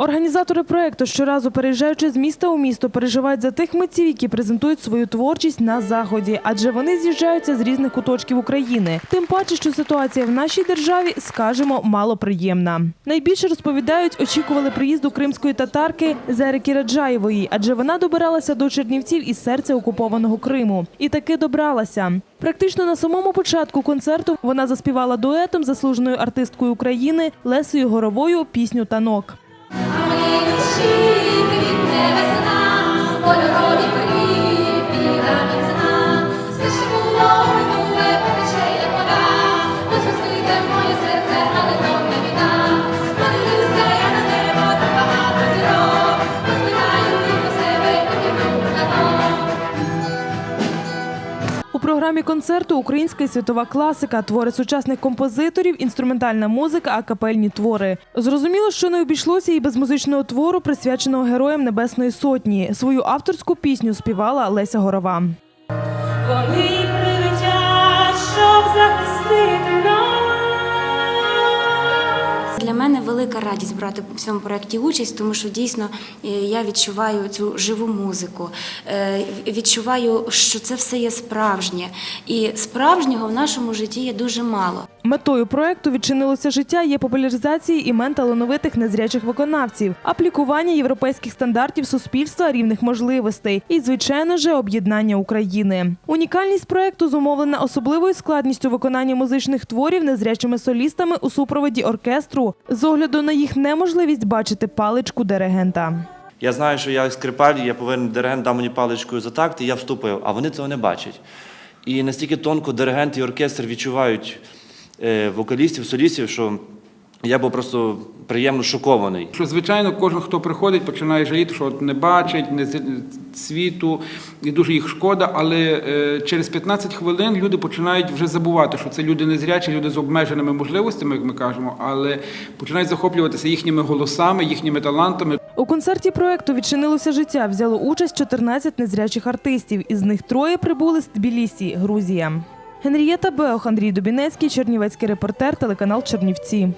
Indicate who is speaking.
Speaker 1: Організатори проекту щоразу переїжджаючи з міста у місто, переживають за тих митців, які презентують свою творчість на заході, адже вони з'їжджаються з різних куточків України. Тим паче, що ситуація в нашій державі, скажімо, малоприємна. Найбільше розповідають, очікували приїзду кримської татарки Зерики Раджаєвої, адже вона добиралася до Чернівців із серця окупованого Криму. І таки добралася. Практично на самому початку концерту вона заспівала дуетом заслуженою артисткою України Лесею Горовою пісню Танок. Jesus. Програмі концерту українська світова класика, твори сучасних композиторів, інструментальна музика, а капельні твори. Зрозуміло, що не обійшлося і без музичного твору, присвяченого героям Небесної Сотні. Свою авторську пісню співала Леся Горова.
Speaker 2: Вони прилетять, щоб захистити
Speaker 3: велика радість брати в цьому проєкті участь, тому що дійсно е, я відчуваю цю живу музику, е, відчуваю, що це все є справжнє. І справжнього в нашому житті є дуже мало.
Speaker 1: Метою проекту відчинилося життя є популяризації імен талановитих незрячих виконавців, аплікування європейських стандартів суспільства рівних можливостей і, звичайно ж, об'єднання України. Унікальність проекту зумовлена особливою складністю виконання музичних творів незрячими солістами у супроводі оркестру з огляду на їх неможливість бачити паличку диригента.
Speaker 4: Я знаю, що я скрипаль, я повинен диригент дав мені паличкою за такт, і я вступив, а вони цього не бачать. І настільки тонко диригент і оркестр відчувають вокалістів, солістів, що я був просто приємно шокований.
Speaker 5: Що, звичайно, кожен, хто приходить, починає жаліти, що от не бачить не з- світу, і дуже їх шкода. Але е, через 15 хвилин люди починають вже забувати, що це люди незрячі, люди з обмеженими можливостями, як ми кажемо, але починають захоплюватися їхніми голосами, їхніми талантами.
Speaker 1: У концерті проекту відчинилося життя. Взяло участь 14 незрячих артистів. Із них троє прибули з Тбілісі, Грузія. Генрієта Беох, Андрій Дубінецький, Чернівецький репортер, телеканал Чернівці.